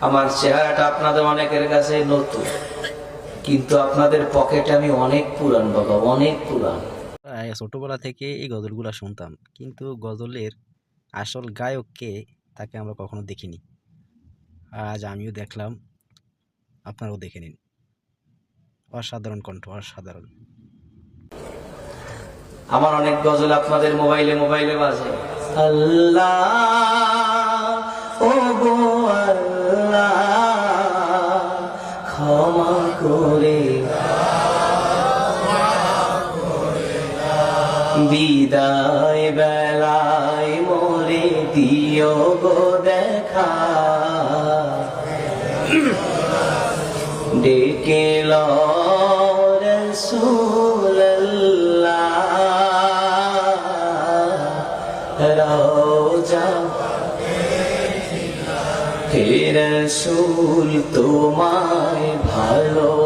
আমার চেহারাটা আপনাদের অনেকের কাছে নতুন। কিন্তু আপনাদের পকেটে আমি অনেক পুরান বাবা অনেক পুরান। ছোটোবেলা থেকে এই গজলগুলো শুনতাম। কিন্তু গজলের আসল গায়ক কে তাকে আমরা কখনো দেখিনি। আজ আমিও দেখলাম আপনারাও দেখে নিন। অসাধারণ কণ্ঠ অসাধারণ। আমার অনেক গজল আপনাদের মোবাইলে মোবাইলে বাজে। আল্লাহ ও বিদায় বেলায় মোরে দিও গো দেখা। ডেকে রোজা হে রসুল তোমায় ভালোবাসি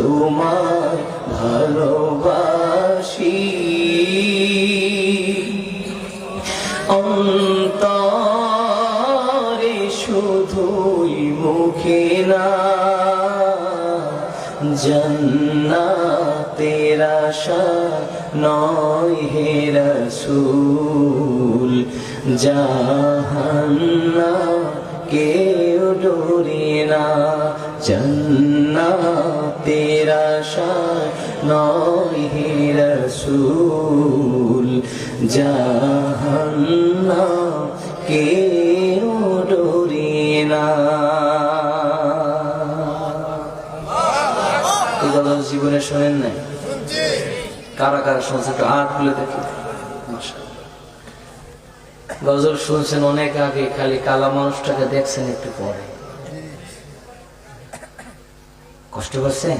তোমার ভালোবাসি। অন্তরে শুধুই মুখে না, জন্নাতের আশা নয় হে রসুল। জাহান্না কেউ ডোরে না জন্নাতের আশা নয় হে জীবনে শোনেন নাই? কারা কারা শুনছে একটু হাত খুলে দেখি। গজল শুনছেন অনেক আগে, খালি কালা মানুষটাকে দেখছেন একটু পরে। কষ্ট করছেন?